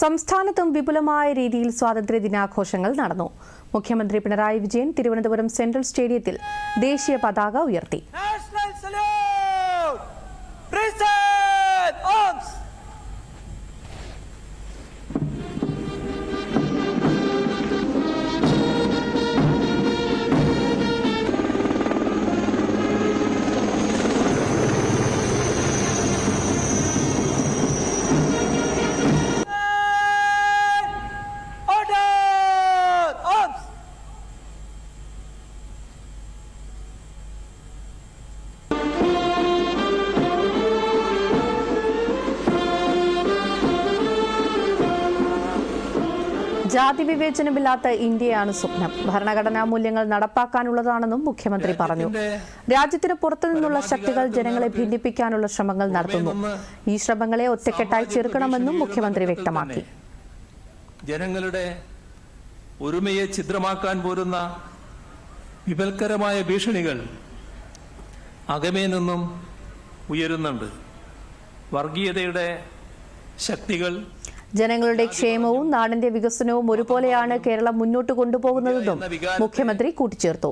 സംസ്ഥാനത്തും വിപുലമായ രീതിയിൽ സ്വാതന്ത്ര്യ ദിനാഘോഷങ്ങൾ നടന്നു. മുഖ്യമന്ത്രി പിണറായി വിജയൻ തിരുവനന്തപുരം സെൻട്രൽ സ്റ്റേഡിയത്തിൽ ദേശീയ പതാക ഉയർത്തി. ജാതി വിവേചനമില്ലാത്ത ഇന്ത്യയാണ് സ്വപ്നം. ഭരണഘടനാ മൂല്യങ്ങൾ നടപ്പാക്കാനുള്ളതാണെന്നും മുഖ്യമന്ത്രി പറഞ്ഞു. രാജ്യത്തിന് പുറത്തു നിന്നുള്ള ശക്തികൾ ജനങ്ങളെ ഭിന്നിപ്പിക്കാനുള്ള ശ്രമങ്ങൾ നടത്തുന്നു. ഈ ശ്രമങ്ങളെ ഒറ്റക്കെട്ടായി ചെറുക്കണമെന്നും മുഖ്യമന്ത്രി വ്യക്തമാക്കി. ജനങ്ങളുടെ ഒരുമയെ ഛിദ്രമാക്കാൻ പോരുന്ന വിപൽക്കരമായ ഭീഷണികൾ അകമേ നിന്നും ഉയരുന്നുണ്ട്. വർഗീയതയുടെ ശക്തികൾ ജനങ്ങളുടെ ക്ഷേമവും നാടിന്റെ വികസനവും ഒരുപോലെയാണ് കേരളം മുന്നോട്ട് കൊണ്ടുപോകുന്നതെന്നും മുഖ്യമന്ത്രി കൂട്ടിച്ചേർത്തു.